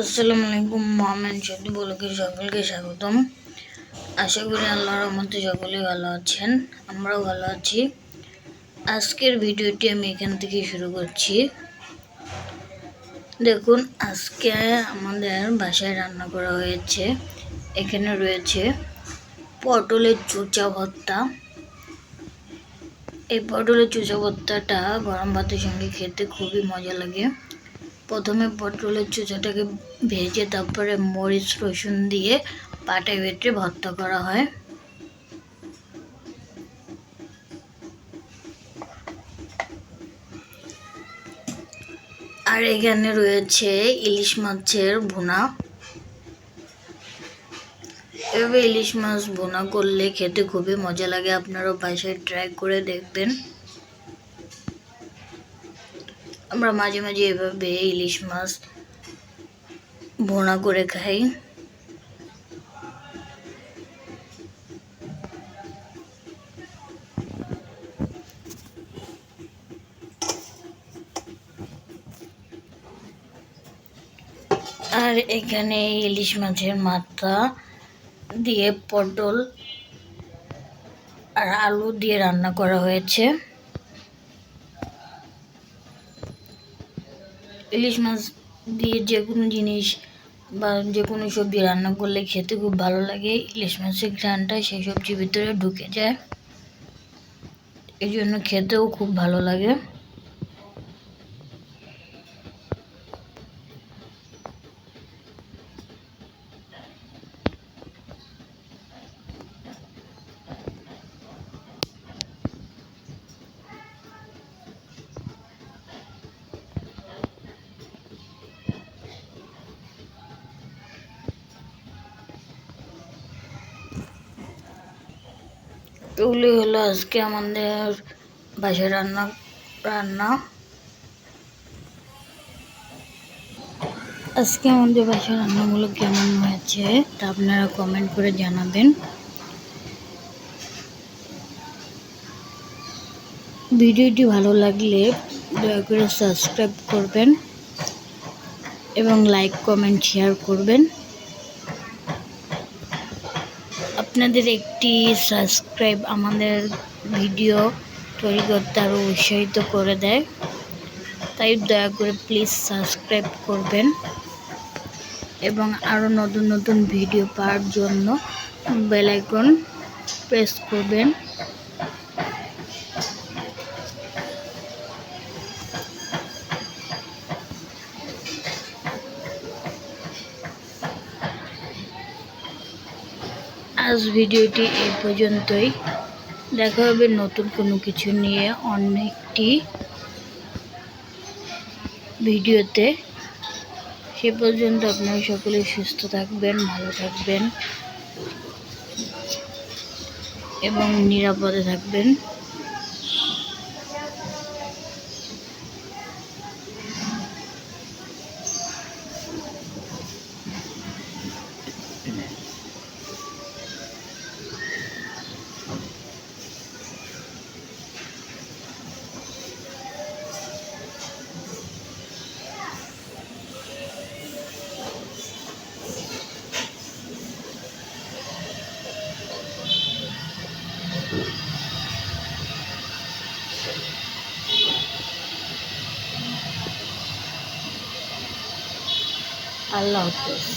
আসসালামু আলাইকুম, মোহাম্মদ শহীদ বলকে সকলকে স্বাগতম। আশা করি আল্লাহর রহমতে সকলে ভালো আছেন, আমরাও ভালো আছি। আজকের ভিডিওটি আমি এখান থেকে শুরু করছি। দেখুন, আজকে আমাদের বাসায় রান্না করা হয়েছে। এখানে রয়েছে পটলের চুচা ভর্তা। এই পটলের চুচা ভর্তাটা গরম ভাতের সঙ্গে খেতে খুবই মজা লাগে। প্রথমে পটলের চুচাটাকে ভেজে তারপরে মরিচ, রসুন দিয়ে পাটে বেটে ভর্তা করা হয়। আর এখানে রয়েছে ইলিশ মাছের ভুনা। এভাবে ইলিশ মাছ ভুনা করলে খেতে খুবই মজা লাগে। আপনারাও বাসায় ট্রাই করে দেখবেন। আমরা মাঝে মাঝে এভাবে ইলিশ মাছ ভোনা করে খাই। আর এখানে ইলিশ মাছের মাথা দিয়ে পটল আর আলু দিয়ে রান্না করা হয়েছে। ইলিশ মাছ দিয়ে যে কোনো জিনিস বা যে কোনো সবজি রান্না করলে খেতে খুব ভালো লাগে। ইলিশ মাছের ঘ্রানটা সেই সবজির ভিতরে ঢুকে যায়। এই জন্য খেতেও খুব ভালো লাগে। এগুলি হলো আজকে আমাদের বাসায় রান্না রান্না। আজকে আমাদের বাসায় রান্নাগুলো কেমন হয়েছে তা আপনারা কমেন্ট করে জানাবেন। ভিডিওটি ভালো লাগলে দয়া করে সাবস্ক্রাইব করবেন এবং লাইক কমেন্ট শেয়ার করবেন। আপনাদের একটি সাবস্ক্রাইব আমাদের ভিডিও তৈরি করতে আরও উৎসাহিত করে দেয়। তাই দয়া করে প্লিজ সাবস্ক্রাইব করবেন এবং আরও নতুন নতুন ভিডিও পাওয়ার জন্য বেলাইকন প্রেস করবেন। আজ ভিডিওটি এ পর্যন্তই। দেখা হবে নতুন কোনো কিছু নিয়ে অনেকটি ভিডিওতে। সে পর্যন্ত আপনারা সকলে সুস্থ থাকবেন, ভালো থাকবেন এবং নিরাপদে থাকবেন। আল্লাহ হাফেজ